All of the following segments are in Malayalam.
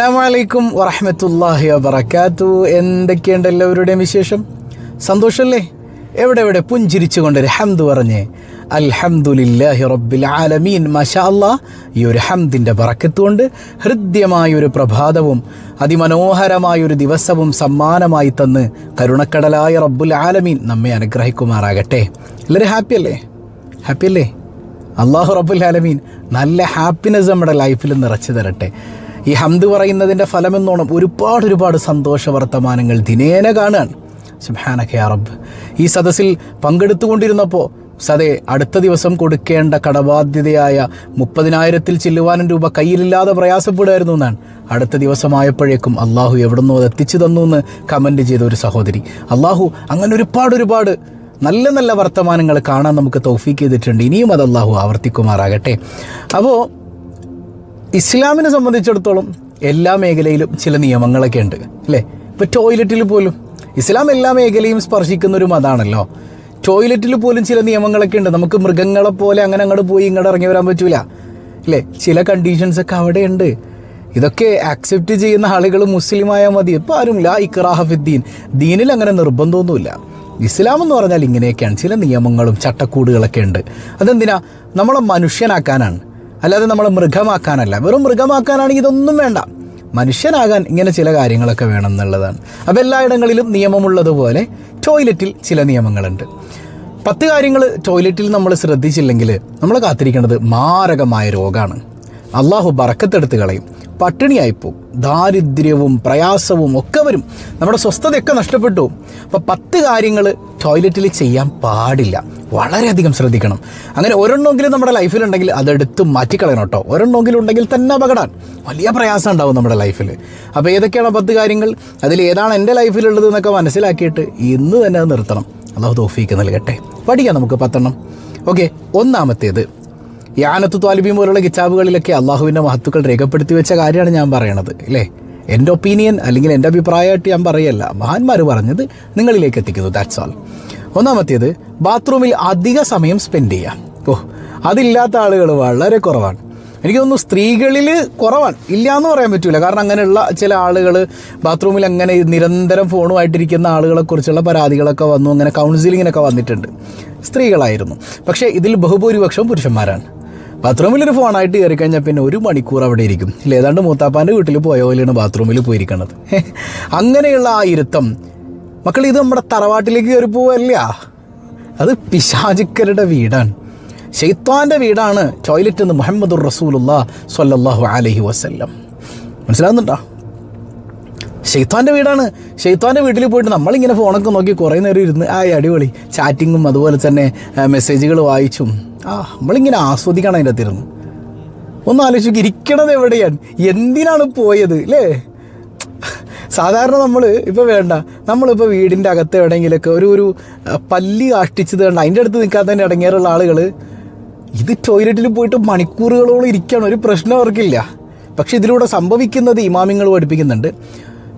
അസ്സലാമലൈക്കും വറഹമത്തല്ലാഹി വബർക്കാത്തു എന്തൊക്കെയുണ്ട് എല്ലാവരുടെയും വിശേഷം? സന്തോഷമല്ലേ എവിടെ എവിടെ പുഞ്ചിരിച്ചുകൊണ്ട് ഒരു ഹംദ് പറഞ്ഞ് അൽഹംദുലില്ലാഹി റബ്ബിൽ ആലമീൻ. മഷാ അല്ലാ ഈ ഒരു ഹംദിന്റെ പറക്കത്തുകൊണ്ട് ഹൃദ്യമായൊരു പ്രഭാതവും അതിമനോഹരമായൊരു ദിവസവും സമ്മാനമായി തന്ന് കരുണക്കടലായ റബ്ബുൽ ആലമീൻ നമ്മെ അനുഗ്രഹിക്കുമാറാകട്ടെ. എല്ലാവരും ഹാപ്പി അല്ലേ? ഹാപ്പി അല്ലേ? അള്ളാഹു റബ്ബുൽ ആലമീൻ നല്ല ഹാപ്പിനെസ് നമ്മുടെ ലൈഫിൽ നിറച്ചു തരട്ടെ. ഈ ഹംദ് പറയുന്നതിന്റെ ഫലമെന്നോണം ഒരുപാട് ഒരുപാട് സന്തോഷ വർത്തമാനങ്ങൾ ദിനേന കാണുകയാണ് സുബാനക്കെ അറബ് ഈ സദസ്സിൽ പങ്കെടുത്തുകൊണ്ടിരുന്നപ്പോൾ സതെ അടുത്ത ദിവസം കൊടുക്കേണ്ട കടബാധ്യതയായ മുപ്പതിനായിരത്തിൽ ചെല്ലുവാനും രൂപ കയ്യിലില്ലാതെ പ്രയാസപ്പെടുമായിരുന്നു എന്നാണ്. അടുത്ത ദിവസമായപ്പോഴേക്കും അള്ളാഹു എവിടുന്നോ അത് എത്തിച്ചു തന്നു എന്ന് കമന്റ് ചെയ്ത ഒരു സഹോദരി. അള്ളാഹു അങ്ങനെ ഒരുപാട് ഒരുപാട് നല്ല നല്ല വർത്തമാനങ്ങൾ കാണാൻ നമുക്ക് തൗഫീക്ക് ചെയ്തിട്ടുണ്ട്. ഇനിയും അത് അള്ളാഹു ആവർത്തിക്കുമാറാകട്ടെ. അപ്പോൾ ഇസ്ലാമിനെ സംബന്ധിച്ചിടത്തോളം എല്ലാ മേഖലയിലും ചില നിയമങ്ങളൊക്കെ ഉണ്ട് അല്ലേ? ഇപ്പോൾ ടോയ്ലറ്റിൽ പോലും ഇസ്ലാം എല്ലാ മേഖലയും സ്പർശിക്കുന്ന ഒരു മതാണല്ലോ. ടോയ്ലറ്റിൽ പോലും ചില നിയമങ്ങളൊക്കെ ഉണ്ട്. നമുക്ക് മൃഗങ്ങളെ പോലെ അങ്ങനെ അങ്ങോട്ട് പോയി ഇങ്ങോട്ട് ഇറങ്ങി വരാൻ പറ്റൂല അല്ലേ? ചില കണ്ടീഷൻസ് ഒക്കെ അവിടെ ഉണ്ട് ഇതൊക്കെ ആക്സെപ്റ്റ് ചെയ്യുന്ന ആളുകൾ മുസ്ലിമായാൽ മതി. ഇപ്പോൾ ആരും ലാ ഇക്രാഹഫിദ്ദീൻ ദീനിൽ അങ്ങനെ നിർബന്ധമൊന്നുമില്ല. ഇസ്ലാം എന്ന് പറഞ്ഞാൽ ഇങ്ങനെയൊക്കെയാണ്. ചില നിയമങ്ങളും ചട്ടക്കൂടുകളൊക്കെ ഉണ്ട്. അതെന്തിനാ? നമ്മളെ മനുഷ്യനാക്കാനാണ്. അല്ലാതെ നമ്മളെ മൃഗമാക്കാനല്ല. വെറും മൃഗമാക്കാനാണെങ്കിൽ ഇതൊന്നും വേണ്ട. മനുഷ്യനാകാൻ ഇങ്ങനെ ചില കാര്യങ്ങളൊക്കെ വേണം എന്നുള്ളതാണ്. അപ്പോൾ എല്ലായിടങ്ങളിലും നിയമമുള്ളതുപോലെ ടോയ്ലറ്റിൽ ചില നിയമങ്ങളുണ്ട്. പത്ത് കാര്യങ്ങൾ ടോയ്ലറ്റിൽ നമ്മൾ ശ്രദ്ധിച്ചില്ലെങ്കിൽ നമ്മൾ കാത്തിരിക്കേണ്ടത് മാരകമായ രോഗമാണ്. അള്ളാഹു ബറക്കത്തെടുത്ത് കളയും. പട്ടിണിയായിപ്പോവും. ദാരിദ്ര്യവും പ്രയാസവും ഒക്കെ വരും. നമ്മുടെ സ്വസ്ഥതയൊക്കെ നഷ്ടപ്പെട്ടു. അപ്പോൾ പത്ത് കാര്യങ്ങൾ ടോയ്ലറ്റിൽ ചെയ്യാൻ പാടില്ല. വളരെയധികം ശ്രദ്ധിക്കണം. അങ്ങനെ ഒരെണ്ണമെങ്കിലും നമ്മുടെ ലൈഫിലുണ്ടെങ്കിൽ അതെടുത്ത് മാറ്റിക്കളയണം കേട്ടോ. ഒരെണ്ണമെങ്കിലും ഉണ്ടെങ്കിൽ തന്നെ അപകടം. വലിയ പ്രയാസം ഉണ്ടാവും നമ്മുടെ ലൈഫിൽ അപ്പോൾ ഏതൊക്കെയാണ് പത്ത് കാര്യങ്ങൾ? അതിൽ ഏതാണ് എന്റെ ലൈഫിലുള്ളത് എന്നൊക്കെ മനസ്സിലാക്കിയിട്ട് ഇന്ന് തന്നെ അത് നിർത്തണം. അള്ളാഹു തോഫീക്ക് നൽകട്ടെ. പഠിക്കാം നമുക്ക് പത്തെണ്ണം. ഓക്കെ ഒന്നാമത്തേത്. ഈ ആനത്ത് ത്വാലിബിയും പോലുള്ള കിതാബുകളിലൊക്കെ അള്ളാഹുവിന്റെ മഹത്തുക്കൾ രേഖപ്പെടുത്തി വെച്ച കാര്യമാണ് ഞാൻ പറയണത് അല്ലേ എന്റെ ഒപ്പീനിയൻ അല്ലെങ്കിൽ എന്റെ അഭിപ്രായമായിട്ട് ഞാൻ പറയല്ല. മഹാന്മാർ പറഞ്ഞത് നിങ്ങളിലേക്ക് എത്തിക്കുന്നു ദാറ്റ്സ് ഓൾ ഒന്നാമത്തേത് ബാത്റൂമിൽ അധിക സമയം സ്പെൻഡ് ചെയ്യുക ഓ അതില്ലാത്ത ആളുകൾ വളരെ കുറവാണ്. എനിക്ക് തോന്നുന്നു സ്ത്രീകളിൽ കുറവാണ്. ഇല്ല എന്ന് പറയാൻ പറ്റില്ല കാരണം അങ്ങനെയുള്ള ചില ആളുകൾ ബാത്റൂമിൽ അങ്ങനെ നിരന്തരം ഫോണുമായിട്ടിരിക്കുന്ന ആളുകളെ കുറിച്ചുള്ള പരാതികളൊക്കെ വന്നു അങ്ങനെ കൗൺസിലിങ്ങിനൊക്കെ വന്നിട്ടുണ്ട്. സ്ത്രീകളായിരുന്നു. പക്ഷേ ഇതിൽ ബഹുഭൂരിപക്ഷവും പുരുഷന്മാരാണ്. ബാത്റൂമിലൊരു ഫോണായിട്ട് കയറി കഴിഞ്ഞാൽ പിന്നെ ഒരു മണിക്കൂർ അവിടെ ഇരിക്കും. ഇല്ല ഏതാണ്ട് മൂത്താപ്പാന്റെ വീട്ടിൽ പോയ പോലെയാണ് ബാത്റൂമിൽ പോയിരിക്കുന്നത് അങ്ങനെയുള്ള ആ ഇരുത്തം. മക്കൾ ഇത് നമ്മുടെ തറവാട്ടിലേക്ക് കയറി പോവല്ല? അത് പിശാചിക്കരുടെ വീടാണ്. ഷെയ്ത്താന്റെ വീടാണ് ടോയ്ലറ്റ് എന്ന് മുഹമ്മദുർ റസൂലുള്ള സ്വല്ലല്ലാഹു അലഹി വസ്ല്ലം. മനസ്സിലാകുന്നുണ്ടോ ഷെയ്ത്താന്റെ വീടാണ്. ഷെയ്ത്താന്റെ വീട്ടിൽ പോയിട്ട് നമ്മളിങ്ങനെ ഫോണൊക്കെ നോക്കി കുറേ നേരം ഇരുന്ന് ആ അടിപൊളി ചാറ്റിങ്ങും അതുപോലെ തന്നെ മെസ്സേജുകൾ വായിച്ചും. ആ നമ്മളിങ്ങനെ ആസ്വദിക്കണം അതിന്റെ അകത്തിരുന്ന് ഒന്ന് ആലോചിച്ച് ഇരിക്കണത് എവിടെയാണ്? എന്തിനാണ് പോയത് അല്ലേ സാധാരണ നമ്മൾ ഇപ്പോൾ വേണ്ട. നമ്മളിപ്പോൾ വീടിന്റെ അകത്ത് എവിടെയെങ്കിലുമൊക്കെ ഒരു ഒരു പല്ലി കാഷ്ടിച്ചത് കണ്ട അതിന്റെ അടുത്ത് നിൽക്കാൻ തന്നെ ഇടങ്ങേറുള്ള ആളുകൾ ഇത് ടോയ്ലറ്റിൽ പോയിട്ട് മണിക്കൂറുകളോളം ഇരിക്കുകയാണ് ഒരു പ്രശ്നം അവർക്കില്ല. പക്ഷെ ഇതിലൂടെ സംഭവിക്കുന്നത് ഇമാമിങ്ങൾ പഠിപ്പിക്കുന്നുണ്ട്.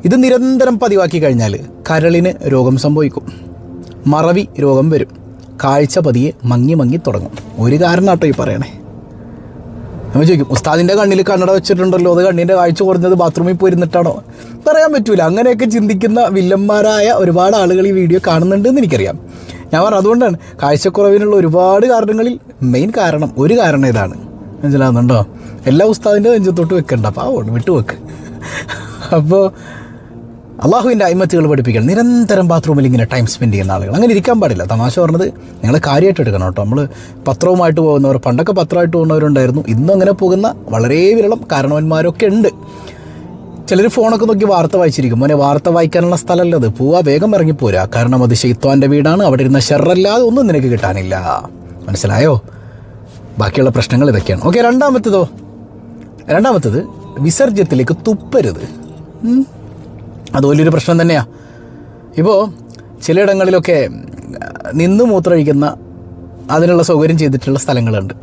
ഇത് നിരന്തരം പതിവാക്കി കഴിഞ്ഞാൽ കരളിന് രോഗം സംഭവിക്കും. മറവി രോഗം വരും. കാഴ്ച പതിയെ മങ്ങി മങ്ങി തുടങ്ങും. ഒരു കാരണം കേട്ടോ ഈ പറയണേ. നമ്മൾ ചോദിക്കും ഉസ്താദിന്റെ കണ്ണിൽ കണ്ണട വെച്ചിട്ടുണ്ടല്ലോ അത് കണ്ണിന്റെ കാഴ്ച കുറഞ്ഞത് ബാത്റൂമിൽ പോയിരുന്നിട്ടാണോ? പറയാൻ പറ്റൂല. അങ്ങനെയൊക്കെ ചിന്തിക്കുന്ന വില്ലന്മാരായ ഒരുപാട് ആളുകൾ ഈ വീഡിയോ കാണുന്നുണ്ടെന്ന് എനിക്കറിയാം. ഞാൻ പറഞ്ഞു അതുകൊണ്ടാണ്. കാഴ്ചക്കുറവിനുള്ള ഒരുപാട് കാരണങ്ങളിൽ മെയിൻ കാരണം ഒരു കാരണം ഇതാണ് മനസ്സിലാകുന്നുണ്ടോ എല്ലാ ഉസ്താദിന്റെ നെഞ്ചത്തോട്ട് വെക്കണ്ട. പാവമാണ് വിട്ടുവെക്ക് അപ്പോൾ അള്ളാഹുവിന്റെ അയിമത്തുകൾ പഠിപ്പിക്കണം നിരന്തരം ബാത്റൂമിൽ ഇങ്ങനെ ടൈം സ്പെൻഡ് ചെയ്യുന്ന ആളുകൾ. അങ്ങനെ ഇരിക്കാൻ പാടില്ല. തമാശ പറഞ്ഞത് നിങ്ങൾ കാര്യമായിട്ട് എടുക്കണം കേട്ടോ. നമ്മൾ പത്രവുമായിട്ട് പോകുന്നവർ പണ്ടൊക്കെ പത്രമായിട്ട് പോകുന്നവരുണ്ടായിരുന്നു. ഇന്നും അങ്ങനെ പോകുന്ന വളരെ വിരളം കാരണവന്മാരൊക്കെ ഉണ്ട്. ചിലർ ഫോണൊക്കെ നോക്കി വാർത്ത വായിച്ചിരിക്കും. മോനെ വാർത്ത വായിക്കാനുള്ള സ്ഥലമല്ല അത്. പോവാ വേഗം ഇറങ്ങിപ്പോരാ. കാരണം അത് ഷെയ്ത്വാന്റെ വീടാണ്. അവിടെ ഇരുന്ന ഷെറല്ലാതെ ഒന്നും നിനക്ക് കിട്ടാനില്ല. മനസ്സിലായോ? ബാക്കിയുള്ള പ്രശ്നങ്ങൾ ഇതൊക്കെയാണ്. ഓക്കെ രണ്ടാമത്തേതോ? രണ്ടാമത്തത് വിസർജ്യത്തിലേക്ക് തുപ്പരുത്. അത് വലിയൊരു പ്രശ്നം തന്നെയാണ് ഇപ്പോൾ ചിലയിടങ്ങളിലൊക്കെ നിന്ന് മൂത്രമൊഴിക്കുന്ന അതിനുള്ള സൗകര്യം ചെയ്തിട്ടുള്ള സ്ഥലങ്ങളുണ്ട്.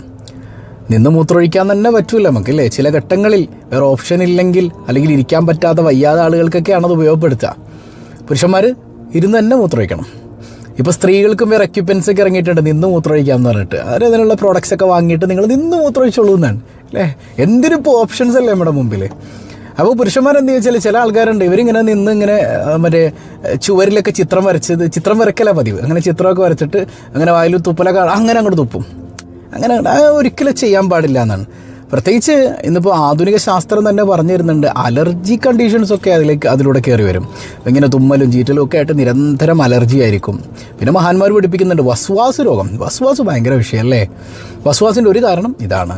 നിന്ന് മൂത്രമൊഴിക്കാൻ തന്നെ പറ്റൂല നമുക്കല്ലേ? ചില ഘട്ടങ്ങളിൽ വേറെ ഓപ്ഷൻ ഇല്ലെങ്കിൽ അല്ലെങ്കിൽ ഇരിക്കാൻ പറ്റാത്ത വയ്യാതെ ആളുകൾക്കൊക്കെയാണ് അത് ഉപയോഗപ്പെടുത്തുക. പുരുഷന്മാർ ഇരുന്ന് തന്നെ മൂത്രമൊഴിക്കണം. ഇപ്പോൾ സ്ത്രീകൾക്കും വേറെ എക്യുപ്മെൻസ് ഒക്കെ ഇറങ്ങിയിട്ടുണ്ട്. നിന്ന് മൂത്രമൊഴിക്കാമെന്ന് പറഞ്ഞിട്ട്. അവർ അതിനുള്ള പ്രോഡക്റ്റ്സ് ഒക്കെ വാങ്ങിയിട്ട് നിങ്ങൾ നിന്ന് മൂത്രമൊഴിച്ചോളൂ എന്നാണ്. അല്ലേ? എന്തിനിപ്പോൾ ഓപ്ഷൻസ് അല്ലേ നമ്മുടെ മുമ്പിൽ അപ്പോൾ പുരുഷന്മാരെന്ത് ചോദിച്ചാൽ ചില ആൾക്കാരുണ്ട് ഇവരിങ്ങനെ നിന്ന് ഇങ്ങനെ മറ്റേ ചുവരിലൊക്കെ ചിത്രം വരച്ചത് ചിത്രം വരക്കല പതിവ്. അങ്ങനെ ചിത്രമൊക്കെ വരച്ചിട്ട് അങ്ങനെ വായിൽ തുപ്പലൊക്കെ അങ്ങനെ അങ്ങോട്ട് തുപ്പും. അങ്ങനെ ഒരിക്കലും ചെയ്യാൻ പാടില്ല എന്നാണ്. പ്രത്യേകിച്ച് ഇന്നിപ്പോൾ ആധുനിക ശാസ്ത്രം തന്നെ പറഞ്ഞു തരുന്നുണ്ട് അലർജി കണ്ടീഷൻസ് ഒക്കെ അതിലേക്ക് അതിലൂടെ കയറി വരും. ഇങ്ങനെ തുമ്മലും ചീറ്റലും ഒക്കെ ആയിട്ട് നിരന്തരം അലർജി ആയിരിക്കും. പിന്നെ മഹാന്മാർ പഠിപ്പിക്കുന്നുണ്ട് വസ്വാസ് രോഗം. വസ്വാസ് ഭയങ്കര വിഷയമല്ലേ വസ്വാസിന്റെ ഒരു കാരണം ഇതാണ്.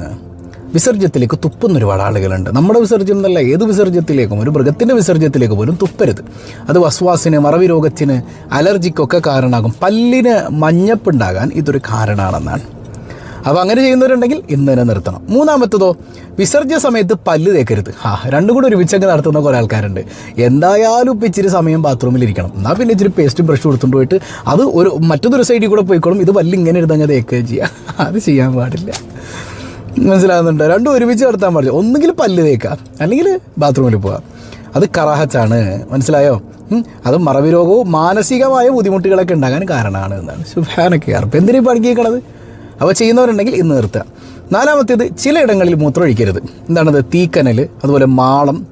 വിസർജ്യത്തിലേക്ക് തുപ്പുന്ന ഒരുപാട് ആളുകളുണ്ട്. നമ്മുടെ വിസർജ്യം എന്നല്ല ഏത് വിസർജ്യത്തിലേക്കും ഒരു മൃഗത്തിന്റെ വിസർജ്യത്തിലേക്ക് പോലും തുപ്പരുത്. അത് വസ്വാസിന് മറവി രോഗത്തിന് അലർജിക്കൊക്കെ കാരണമാകും. പല്ലിന് മഞ്ഞപ്പുണ്ടാകാൻ ഇതൊരു കാരണമാണെന്നാണ്. അപ്പോൾ അങ്ങനെ ചെയ്യുന്നവരുണ്ടെങ്കിൽ ഇന്ന് തന്നെ നിർത്തണം. മൂന്നാമത്തതോ വിസർജ്യ സമയത്ത് പല്ല് തേക്കരുത്. ആ രണ്ടും കൂടി ഒരുമിച്ചൊക്കെ നടത്തുന്ന കുറേ ആൾക്കാരുണ്ട്. എന്തായാലും ഇപ്പം ഇച്ചിരി സമയം ബാത്റൂമിൽ ഇരിക്കണം. എന്നാൽ പിന്നെ ഇച്ചിരി പേസ്റ്റും ബ്രഷും കൊടുത്തുകൊണ്ട് പോയിട്ട് അത് ഒരു മറ്റൊരു സൈഡിൽ കൂടെ പോയിക്കോളും. ഇത് പല്ല് ഇങ്ങനെ ഇരുന്നങ്ങ് തേക്കുകയും ചെയ്യാം. അത് ചെയ്യാൻ പാടില്ല. മനസ്സിലാകുന്നുണ്ട്. രണ്ടും ഒരുമിച്ച് നടത്താൻ പാടില്ല. ഒന്നുകിൽ പല്ല് തേക്കുക അല്ലെങ്കിൽ ബാത്റൂമിൽ പോവുക അത് കറാഹച്ചാണ്. മനസ്സിലായോ? അത് മറവി രോഗവും മാനസികമായ ബുദ്ധിമുട്ടുകളൊക്കെ ഉണ്ടാകാൻ കാരണമാണ് എന്നാണ്. ശുഭാനൊക്കെ അപ്പം എന്തിനാ പഠിക്കണത് അപ്പോൾ ചെയ്യുന്നവരുണ്ടെങ്കിൽ ഇന്ന് നിർത്തുക. നാലാമത്തേത് ചിലയിടങ്ങളിൽ മൂത്രമൊഴിക്കരുത്. എന്താണത്? തീക്കനൽ അതുപോലെ മാളം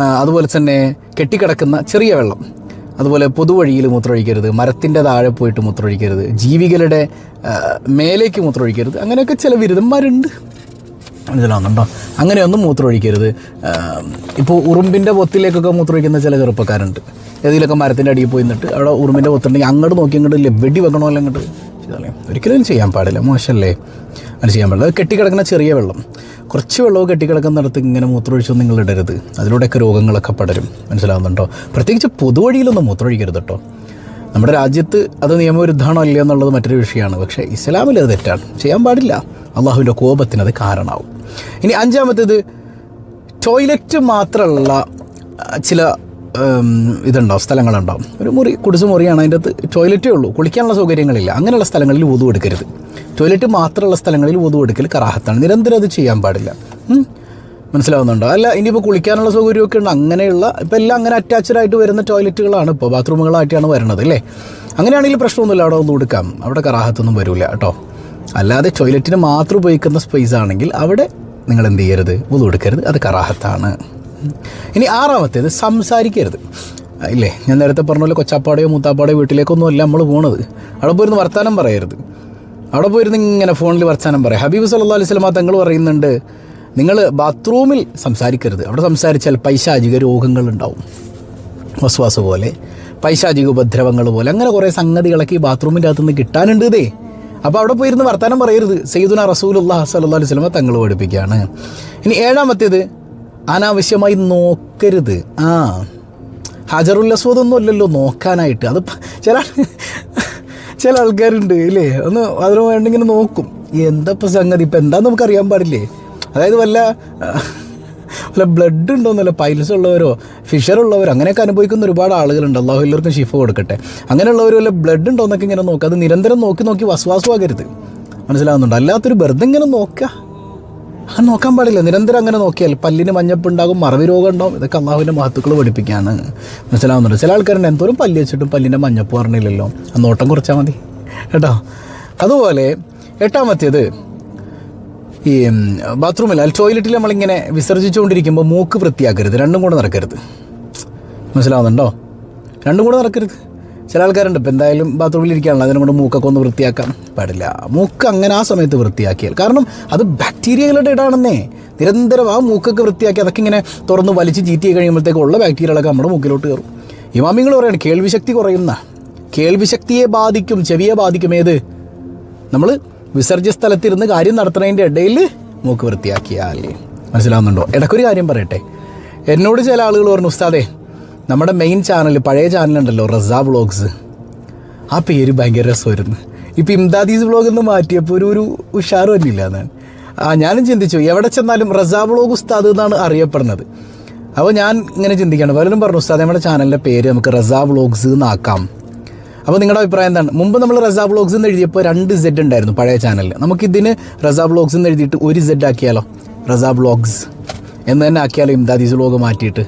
അതുപോലെ തന്നെ കെട്ടിക്കിടക്കുന്ന ചെറിയ വെള്ളം. അതുപോലെ പൊതുവഴിയിൽ മൂത്രമൊഴിക്കരുത്. മരത്തിന്റെ താഴെ പോയിട്ട് മൂത്രമൊഴിക്കരുത്. ജീവികളുടെ മേലേക്ക് മൂത്രമൊഴിക്കരുത്. അങ്ങനെയൊക്കെ ചില ബിരുദന്മാരുണ്ട് മനസ്സിലാവുന്നുണ്ടോ അങ്ങനെയൊന്നും മൂത്രമൊഴിക്കരുത്. ഇപ്പോൾ ഉറുമ്പിന്റെ പൊത്തിലേക്കൊക്കെ മൂത്രമൊഴിക്കുന്ന ചില ചെറുപ്പക്കാരുണ്ട്. ഏതെങ്കിലുമൊക്കെ മരത്തിന്റെ അടിയിൽ പോയി നിന്നിട്ട് അവിടെ ഉറുമ്പിന്റെ പൊത്തുണ്ടെങ്കിൽ അങ്ങോട്ട് നോക്കി അങ്ങോട്ട് വെടി വെക്കണമല്ലോ അങ്ങോട്ട് ഒരിക്കലും ചെയ്യാൻ പാടില്ല. മോശമല്ലേ? അങ്ങനെ ചെയ്യാൻ പാടില്ല. അത് കെട്ടിക്കിടക്കുന്ന ചെറിയ വെള്ളം. കുറച്ച് വെള്ളവും കെട്ടിക്കിടക്കുന്നിടത്ത് ഇങ്ങനെ മൂത്രമൊഴിച്ചൊന്നും നിങ്ങൾ ഇടരുത്. അതിലൂടെയൊക്കെ രോഗങ്ങളൊക്കെ പടരും. മനസ്സിലാവുന്നുണ്ടോ? പ്രത്യേകിച്ച് പൊതുവഴിയിലൊന്നും മൂത്രമൊഴിക്കരുത് കേട്ടോ. നമ്മുടെ രാജ്യത്ത് അത് നിയമവിരുദ്ധമാണോ അല്ലയോ എന്നുള്ളത് മറ്റൊരു വിഷയമാണ്. പക്ഷേ ഇസ്ലാമിൽ അത് തെറ്റാണ്. ചെയ്യാൻ പാടില്ല. അള്ളാഹുവിന്റെ അത് കാരണമാവും. ഇനി അഞ്ചാമത്തേത് ടോയ്ലറ്റ് മാത്രമുള്ള ചില ഇതുണ്ടാവും സ്ഥലങ്ങളുണ്ടാവും. ഒരു മുറി കുടിസ് മുറിയാണ് അതിന്റെ അകത്ത് ടോയ്ലറ്റേ ഉള്ളൂ. കുളിക്കാനുള്ള സൗകര്യങ്ങളില്ല. അങ്ങനെയുള്ള സ്ഥലങ്ങളിൽ ഊതു എടുക്കരുത്. ടോയ്ലറ്റ് മാത്രമുള്ള സ്ഥലങ്ങളിൽ ഊതു എടുക്കൽ കറാഹത്താണ്. നിരന്തരം അത് ചെയ്യാൻ പാടില്ല. മനസ്സിലാവുന്നുണ്ടോ? അല്ല ഇനിയിപ്പോൾ കുളിക്കാനുള്ള സൗകര്യമൊക്കെ ഉണ്ട്. അങ്ങനെയുള്ള ഇപ്പോൾ എല്ലാം അങ്ങനെ അറ്റാച്ച്ഡ് ആയിട്ട് വരുന്ന ടോയ്ലറ്റുകളാണ് ഇപ്പോൾ ബാത്റൂമുകളായിട്ടാണ് വരുന്നത് അല്ലേ? അങ്ങനെയാണെങ്കിൽ പ്രശ്നമൊന്നുമില്ല. അവിടെ ഒന്ന് കൊടുക്കാം അവിടെ കറാഹത്തൊന്നും വരില്ല കേട്ടോ. അല്ലാതെ ടോയ്ലറ്റിന് മാത്രം ഉപയോഗിക്കുന്ന സ്പേസ് ആണെങ്കിൽ അവിടെ നിങ്ങൾ എന്ത് ചെയ്യരുത് വുളു എടുക്കരുത്. അത് കറാഹത്താണ്. ഇനി ആറാമത്തേത് സംസാരിക്കരുത്. ഇല്ലേ? ഞാൻ നേരത്തെ പറഞ്ഞ പോലെ കൊച്ചാപ്പാടെയോ മൂത്താപ്പാടെയോ വീട്ടിലേക്കൊന്നും അല്ല നമ്മൾ പോണത്. അവിടെ പോയിരുന്ന് വർത്താനം പറയരുത്. അവിടെ പോയിരുന്ന് ഇങ്ങനെ ഫോണിൽ വർത്താനം പറയാം. ഹബീബ് സല്ലാ അലൈഹി സ്വലമ തങ്ങൾ പറയുന്നുണ്ട് നിങ്ങൾ ബാത്റൂമിൽ സംസാരിക്കരുത്. അവിടെ സംസാരിച്ചാൽ പൈശാചിക രോഗങ്ങളുണ്ടാവും. വസ്വാസ് പോലെ പൈശാചിക ഉപദ്രവങ്ങൾ പോലെ അങ്ങനെ കുറേ സംഗതികളൊക്കെ ഈ ബാത്റൂമിന്റെ അകത്തുനിന്ന് കിട്ടാനുണ്ട് ഇതേ. അപ്പോൾ അവിടെ പോയിരുന്ന് വർത്തമാനം പറയരുത്. സയ്യിദുന റസൂലുല്ലാ സല്ലല്ലാഹു അലൈഹി സ്വലമ തങ്ങൾ പഠിപ്പിക്കുകയാണ് ഇനി ഏഴാമത്തേത് അനാവശ്യമായി നോക്കരുത്. ആ ഹജറുൽ അല്ലല്ലോ നോക്കാനായിട്ട്. അത് ചില ചില ആൾക്കാരുണ്ട് ഇല്ലേ? ഒന്ന് അതിന് വേണ്ടിങ്ങനെ നോക്കും. എന്താ ഇപ്പം സംഗതി? ഇപ്പം എന്താന്ന് നമുക്ക് അറിയാൻ പാടില്ലേ? അതായത് വല്ല വല്ല ബ്ലഡ് ഉണ്ടോന്നല്ല പൈൽസ് ഉള്ളവരോ ഫിഷർ ഉള്ളവരോ അങ്ങനെയൊക്കെ അനുഭവിക്കുന്ന ഒരുപാട് ആളുകളുണ്ട്. അള്ളാഹു എല്ലാവർക്കും ഷിഫ കൊടുക്കട്ടെ. അങ്ങനെയുള്ളവരും വല്ല ബ്ലഡ് ഉണ്ടോന്നൊക്കെ ഇങ്ങനെ നോക്കുക അത് നിരന്തരം നോക്കി നോക്കി വസ്വാസമാകരുത് മനസ്സിലാവുന്നുണ്ട്? അല്ലാത്തൊരു വെറുതെ ഇങ്ങനെ നോക്കുക അങ്ങനെ നോക്കാൻ പാടില്ല. നിരന്തരം അങ്ങനെ നോക്കിയാൽ പല്ലിന് മഞ്ഞപ്പുണ്ടാകും മറവി രോഗം ഉണ്ടാവും. ഇതൊക്കെ അള്ളാഹുവിന്റെ മഹത്തുക്കൾ പഠിപ്പിക്കുകയാണ് മനസ്സിലാവുന്നുണ്ട്? ചില ആൾക്കാരുണ്ട് എന്തോരം പല്ല് വെച്ചിട്ടും പല്ലിന്റെ മഞ്ഞപ്പ് പറഞ്ഞില്ലല്ലോ. ആ നോട്ടം കുറച്ചാൽ മതി. കേട്ടോ? അതുപോലെ എട്ടാമത്തേത് ഈ ബാത്റൂമിൽ അല്ല ടോയ്ലറ്റിൽ നമ്മളിങ്ങനെ വിസർജിച്ചുകൊണ്ടിരിക്കുമ്പോൾ മൂക്ക് വൃത്തിയാക്കരുത് രണ്ടും കൂടെ നടക്കരുത്. മനസ്സിലാവുന്നുണ്ടോ? രണ്ടും കൂടെ നടക്കരുത്. ചില ആൾക്കാരുണ്ട് ഇപ്പം എന്തായാലും ബാത്റൂമിൽ ഇരിക്കുകയാണല്ലോ അതിനും കൊണ്ട് മൂക്കൊക്കെ ഒന്ന് വൃത്തിയാക്കാൻ പാടില്ല. മൂക്ക് അങ്ങനെ ആ സമയത്ത് വൃത്തിയാക്കിയാൽ. കാരണം അത് ബാക്ടീരിയകളുടെ ഇടാണെന്നേ. നിരന്തരം ആ മൂക്കൊക്കെ വൃത്തിയാക്കി അതൊക്കെ ഇങ്ങനെ തുറന്ന് വലിച്ച് ചീറ്റി കഴിയുമ്പോഴത്തേക്ക് ഉള്ള ബാക്ടീരിയകളൊക്കെ നമ്മുടെ മൂക്കിലോട്ട് കയറും. ഇമാമിങ്ങൾ പറയാണ് കേൾവിശക്തി കുറയുന്ന. കേൾവിശക്തിയെ ബാധിക്കും ചെവിയെ ബാധിക്കും. ഏത്? നമ്മൾ വിസർജ്യ സ്ഥലത്തിരുന്ന് കാര്യം നടത്തുന്നതിന്റെ ഇടയിൽ മൂക്ക് വൃത്തിയാക്കിയാൽ. മനസ്സിലാവുന്നുണ്ടോ? ഇടയ്ക്കൊരു കാര്യം പറയട്ടെ. എന്നോട് ചില ആളുകൾ പറഞ്ഞു ഉസ്താദേ നമ്മുടെ മെയിൻ ചാനൽ പഴയ ചാനലുണ്ടല്ലോ റസ വ്ളോഗ്സ്. ആ പേര് ഭയങ്കര രസമായിരുന്നു. ഇപ്പം ഇംദാദീസ് വ്ളോഗ് എന്ന് മാറ്റിയപ്പോൾ ഒരു ഒരു ഉഷാർ വന്നില്ല എന്നാണ്. ആ ഞാനും ചിന്തിച്ചു എവിടെ ചെന്നാലും റസ വ്ളോഗ് ഉസ്താദ് എന്നാണ് അറിയപ്പെടുന്നത്. അപ്പോൾ ഞാൻ ഇങ്ങനെ ചിന്തിക്കുകയാണ്. പലരും പറഞ്ഞു ഉസ്താദ് നമ്മുടെ ചാനലിന്റെ പേര് നമുക്ക് റസ വ്ളോഗ്സ് എന്നാക്കാം അപ്പോൾ നിങ്ങളുടെ അഭിപ്രായം എന്താണ്? മുമ്പ് നമ്മൾ റസാ വ്ളോഗ്സ് എന്ന് എഴുതിയപ്പോൾ രണ്ട് സെഡ് ഉണ്ടായിരുന്നു പഴയ ചാനലിൽ നമുക്കിതിന് റസാ വ്ളോഗ്സ് എന്ന് എഴുതിയിട്ട് ഒരു സെഡ് ആക്കിയാലോ? റസാ വ്ളോഗ്സ് എന്ന് തന്നെ ആക്കിയാലോ ഇംദാദീസ് വ്ളോഗ് മാറ്റിയിട്ട്?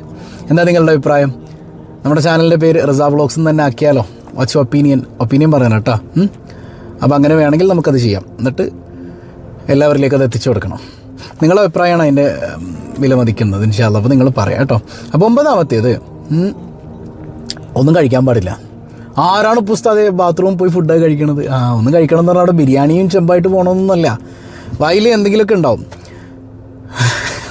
എന്താ നിങ്ങളുടെ അഭിപ്രായം? നമ്മുടെ ചാനലിന്റെ പേര് റസാ വ്ളോഗ്സ് എന്ന് തന്നെ ആക്കിയാലോ? വാച്ച് ഒപ്പീനിയൻ ഒപ്പീനിയൻ പറയണം കേട്ടോ. അപ്പോൾ അങ്ങനെ വേണമെങ്കിൽ നമുക്കത് ചെയ്യാം. എന്നിട്ട് എല്ലാവരിലേക്കും അത് എത്തിച്ചു കൊടുക്കണം. നിങ്ങളുടെ അഭിപ്രായമാണ് അതിന്റെ വിലമതിക്കുന്നത് ഇൻഷാല്ല അപ്പോൾ നിങ്ങൾ പറയാം കേട്ടോ. അപ്പോൾ ഒമ്പതാമത്തേത് ഒന്നും കഴിക്കാൻ പാടില്ല. ആരാണ് പുസ്തകം ബാത്റൂമിൽ പോയി ഫുഡ് കഴിക്കണത്? ആ ഒന്നും കഴിക്കണം എന്ന് പറഞ്ഞാൽ അവിടെ ബിരിയാണിയും ചെമ്പായിട്ട് പോകണമെന്നൊന്നുമല്ല വായിൽ എന്തെങ്കിലുമൊക്കെ ഉണ്ടാവും.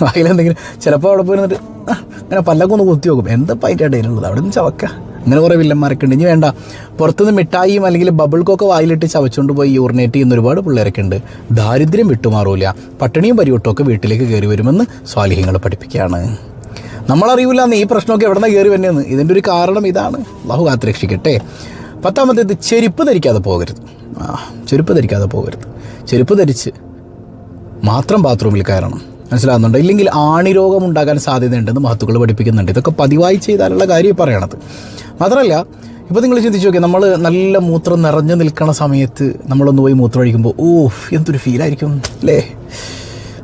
വായിൽ എന്തെങ്കിലും ചിലപ്പോൾ അവിടെ പോയി നിന്നിട്ട് അങ്ങനെ പല്ലൊക്കെ ഒന്ന് കുത്തി നോക്കും. എന്താ അതിന്റെ ഇടയിലുള്ളത്? അവിടെ നിന്ന് ചവക്ക. അങ്ങനെ കുറേ വില്ലന്മാരൊക്കെ ഉണ്ട്. ഇനി വേണ്ട. പുറത്തുനിന്ന് മിഠായിയും അല്ലെങ്കിൽ ബബിൾക്കൊക്കെ വായിലിട്ട് ചവച്ചുകൊണ്ട് പോയി യൂറിനേറ്റ് ചെയ്യുന്ന ഒരുപാട് പിള്ളേരൊക്കെ ഉണ്ട്. ദാരിദ്ര്യം വിട്ടുമാറൂല. പട്ടിണിയും പരിവട്ടമൊക്കെ വീട്ടിലേക്ക് കയറി വരുമെന്ന് സ്വാലിഹ്യങ്ങൾ പഠിപ്പിക്കുകയാണ്. നമ്മളറിയില്ല ഈ പ്രശ്നമൊക്കെ എവിടെ നിന്ന് കയറി വരുന്നതെന്ന് ഇതിന്റെ ഒരു കാരണം ഇതാണ്. അള്ളാഹു കാത്ത് രക്ഷിക്കട്ടെ പത്താമത്തേത് ചെരുപ്പ് ധരിക്കാതെ പോകരുത്. ആ ചെരുപ്പ് ധരിക്കാതെ പോകരുത്. ചെരുപ്പ് ധരിച്ച് മാത്രം ബാത്റൂമിൽ കയറണം. മനസ്സിലാകുന്നുണ്ട്? ഇല്ലെങ്കിൽ ആണിരോഗം ഉണ്ടാകാൻ സാധ്യതയുണ്ടെന്ന് മഹത്തുക്കൾ പഠിപ്പിക്കുന്നുണ്ട്. ഇതൊക്കെ പതിവായി ചെയ്താലുള്ള കാര്യം പറയണത്. മാത്രമല്ല ഇപ്പോൾ നിങ്ങൾ ചിന്തിച്ച് നോക്കിയാൽ നമ്മൾ നല്ല മൂത്രം നിറഞ്ഞു നിൽക്കണ സമയത്ത് നമ്മളൊന്ന് പോയി മൂത്രം ഒഴിക്കുമ്പോൾ ഓ എന്തൊരു ഫീലായിരിക്കും അല്ലേ?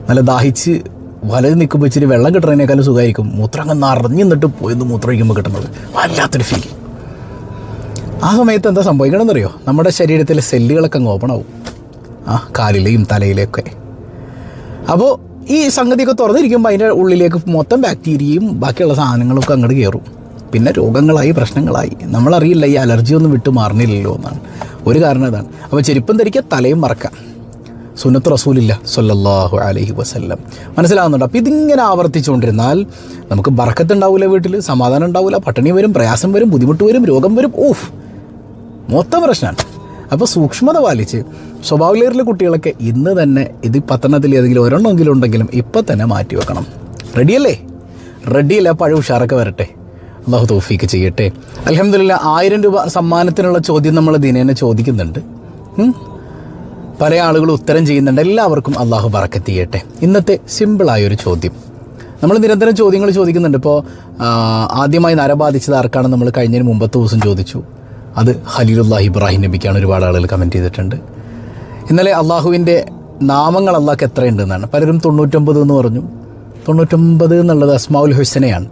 നല്ല ദാഹിച്ച് വലത് നിൽക്കുമ്പോൾ ഇച്ചിരി വെള്ളം കിട്ടുന്നതിനേക്കാളും സുഖമായിരിക്കും. മൂത്രം അങ്ങ് നിറഞ്ഞു നിന്നിട്ട് പോയി ഒന്ന് മൂത്രം കിട്ടുന്നത്. വല്ലാത്തൊരു ഫീൽ ആ സമയത്ത് എന്താ സംഭവിക്കണമെന്നറിയോ നമ്മുടെ ശരീരത്തിലെ സെല്ലുകളൊക്കെ അങ്ങ് ഓപ്പൺ ആവും. ആ കാലിലെയും തലയിലെയൊക്കെ. അപ്പോൾ ഈ സംഗതിയൊക്കെ തുറന്നിരിക്കുമ്പോൾ അതിന്റെ ഉള്ളിലേക്ക് മൊത്തം ബാക്ടീരിയയും ബാക്കിയുള്ള സാധനങ്ങളൊക്കെ അങ്ങോട്ട് കയറും പിന്നെ രോഗങ്ങളായി പ്രശ്നങ്ങളായി. നമ്മളറിയില്ല ഈ അലർജി ഒന്നും വിട്ടു മാറണില്ലല്ലോ എന്നാണ്. ഒരു കാരണം ഇതാണ് അപ്പോൾ ചെരുപ്പം ധരിക്കുക തലയും മറക്കാം. സുന്നത്ത് റസൂലില്ല സൊല്ലാഹു അലഹി വസ്ല്ലം. മനസ്സിലാവുന്നുണ്ട്? അപ്പോൾ ഇതിങ്ങനെ ആവർത്തിച്ചുകൊണ്ടിരുന്നാൽ നമുക്ക് ബർക്കത്ത് ഉണ്ടാവില്ല വീട്ടിൽ സമാധാനം ഉണ്ടാവില്ല പട്ടിണി വരും പ്രയാസം വരും ബുദ്ധിമുട്ട് വരും രോഗം വരും ഓഫ് മൊത്തം പ്രശ്നമാണ് അപ്പോൾ സൂക്ഷ്മത പാലിച്ച് സ്വഭാവലേറിലെ കുട്ടികളൊക്കെ ഇന്ന് തന്നെ ഇത് പത്തനത്തിൽ ഏതെങ്കിലും ഒരെണ്ണമെങ്കിലും ഉണ്ടെങ്കിലും ഇപ്പം തന്നെ മാറ്റി വെക്കണം. റെഡിയല്ലേ റെഡിയല്ല പഴയ ഉഷാറൊക്കെ വരട്ടെ. അള്ളാഹു തോഫീക്ക് ചെയ്യട്ടെ. അലഹമില്ല ആയിരം രൂപ സമ്മാനത്തിനുള്ള ചോദ്യം നമ്മൾ ദിനേനെ ചോദിക്കുന്നുണ്ട്. പല ആളുകൾ ഉത്തരം ചെയ്യുന്നുണ്ട്. എല്ലാവർക്കും അള്ളാഹു പറക്കെത്തിയട്ടെ ഇന്നത്തെ സിമ്പിളായൊരു ചോദ്യം. നമ്മൾ നിരന്തരം ചോദ്യങ്ങൾ ചോദിക്കുന്നുണ്ട്. ഇപ്പോൾ ആദ്യമായി നര ബാധിച്ചത് ആർക്കാണ് നമ്മൾ കഴിഞ്ഞതിന് മുമ്പത്തെ ദിവസം ചോദിച്ചു. അത് ഹലീലുല്ലാഹ് ഇബ്രാഹിം നബിക്കാണ് ഒരുപാട് ആളുകൾ കമന്റ് ചെയ്തിട്ടുണ്ട്. ഇന്നലെ അള്ളാഹുവിന്റെ നാമങ്ങൾ അള്ളാഹ്ക്ക് എത്രയുണ്ടെന്നാണ്. പലരും തൊണ്ണൂറ്റൊമ്പത് എന്ന് പറഞ്ഞു. തൊണ്ണൂറ്റൊമ്പത് എന്നുള്ളത് അസ്മാഉൽ ഹുസനയാണ്.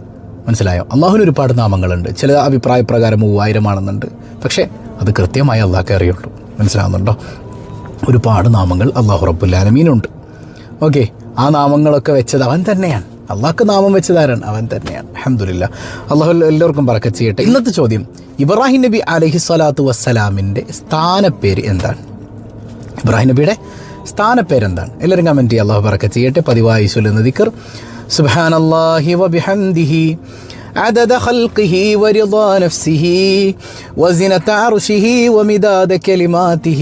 മനസ്സിലായോ? അള്ളാഹുവിന് ഒരുപാട് നാമങ്ങളുണ്ട്. ചില അഭിപ്രായ പ്രകാരം മൂവായിരമാണെന്നുണ്ട്. പക്ഷേ അത് കൃത്യമായി അള്ളാഹ്ക്ക് അറിയുള്ളൂ. മനസ്സിലാവുന്നുണ്ടോ? ഒരുപാട് നാമങ്ങൾ അള്ളാഹു റബ്ബുല്ലാലമീനുണ്ട് ഓക്കെ ആ നാമങ്ങളൊക്കെ വെച്ചത് അവൻ തന്നെയാണ് അള്ളാഹ്ക്ക് നാമം വെച്ചതാരാണ് അവൻ തന്നെയാണ് അഹമ്മദില്ല അള്ളാഹു എല്ലാവർക്കും പറക്കത്ത് ചെയ്യട്ടെ ഇന്നത്തെ ചോദ്യം ഇബ്രാഹിം നബി അലഹി സ്വലാത്തു വസ്സലാമിൻ്റെ സ്ഥാനപ്പേര് എന്താണ് ഇബ്രാഹിം നബിയുടെ സ്ഥാനപ്പേരെന്താണ് എല്ലാവരും കമൻറ്റ് ചെയ്യുക അള്ളാഹു പറക്ക ചെയ്യട്ടെ പതിവായി ചൊല്ലുന്ന ദിക്കർ സുബ്ഹാനല്ലാഹി വബിഹംദിഹി عدد خلقه ورضا نفسه وزنة عرشه ومداد كلماته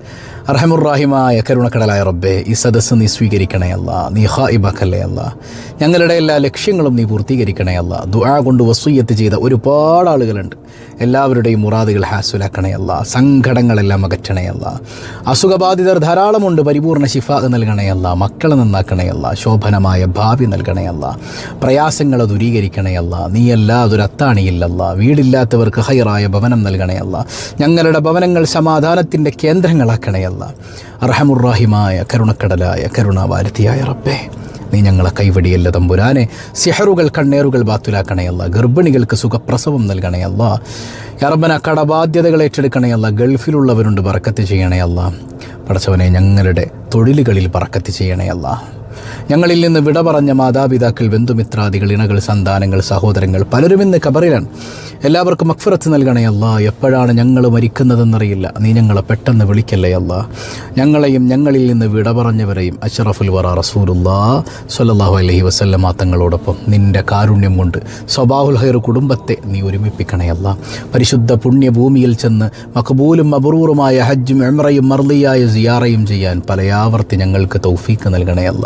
അർഹമുറാഹിമായ കരുണക്കടലായ റബ്ബെ ഈ സദസ്സ് നീ സ്വീകരിക്കണേ അല്ല നീ ഹായിബാക്കല്ലേ അല്ല. ഞങ്ങളുടെ എല്ലാ ലക്ഷ്യങ്ങളും നീ പൂർത്തീകരിക്കണേ അല്ല. ദുആ കൊണ്ട് വസൂയത്ത് ചെയ്ത ഒരുപാട് ആളുകളുണ്ട്. എല്ലാവരുടെയും മുറാദുകൾ ഹാസുലാക്കണയല്ല സങ്കടങ്ങളെല്ലാം അകറ്റണേ അല്ല. അസുഖബാധിതർ ധാരാളമുണ്ട് പരിപൂർണ ശിഫ നൽകണേ അല്ല. മക്കളെ നന്നാക്കണേ അല്ല. ശോഭനമായ ഭാവി നൽകണേ അല്ല. പ്രയാസങ്ങളെ നീ അല്ല നീയല്ല അതൊരത്താണിയില്ലല്ല വീടില്ലാത്തവർക്ക് ഹൈറായ ഭവനം നൽകണേ അല്ല. ഞങ്ങളുടെ ഭവനങ്ങൾ സമാധാനത്തിന്റെ കേന്ദ്രങ്ങളാക്കണേ അല്ല. അർഹമുറാഹിമായ കരുണക്കടലായ കരുണാവാരതിയായ റബ്ബേ. നീ ഞങ്ങളെ കൈവടിയല്ല തമ്പുരാനെ. സിഹറുകൾ കണ്ണേറുകൾ ബാത്തുലാക്കണയല്ല ഗർഭിണികൾക്ക് സുഖപ്രസവം നൽകണയല്ല യറബന കടബാധ്യതകൾ ഏറ്റെടുക്കണയല്ല ഗൾഫിലുള്ളവരുണ്ട് പറക്കത്ത് ചെയ്യണയല്ല പടച്ചവനെ ഞങ്ങളുടെ തൊഴിലുകളിൽ പറക്കത്ത് ചെയ്യണയല്ല ഞങ്ങളിൽ നിന്ന് വിട പറഞ്ഞ മാതാപിതാക്കൾ ബന്ധുമിത്രാദികൾ ഇണകൾ സന്താനങ്ങൾ സഹോദരങ്ങൾ പലരും ഇന്ന് കബറിലാണ് എല്ലാവർക്കും മക്ഫറത്ത് നൽകണേ അല്ല. എപ്പോഴാണ് ഞങ്ങൾ മരിക്കുന്നതെന്നറിയില്ല. നീ ഞങ്ങളെ പെട്ടെന്ന് വിളിക്കല്ലേ അല്ല. ഞങ്ങളെയും ഞങ്ങളിൽ നിന്ന് വിട പറഞ്ഞവരെയും അഷറഫുൽ വറ റസൂലുല്ലാ സല്ലാഹു അലൈഹി വസല്ലമ തങ്ങളോടൊപ്പം നിന്റെ കാരുണ്യം കൊണ്ട് സ്വബാഹുൽ ഹൈർ കുടുംബത്തെ നീ ഒരുമിപ്പിക്കണേ അല്ല. പരിശുദ്ധ പുണ്യഭൂമിയിൽ ചെന്ന് മഖബൂലും മബറൂറുമായ ഹജ്ജും എമ്രയും മർലിയായ സിയാറയും ചെയ്യാൻ പലയാവർത്തി ഞങ്ങൾക്ക് തൗഫീക്ക് നൽകണേ അല്ല.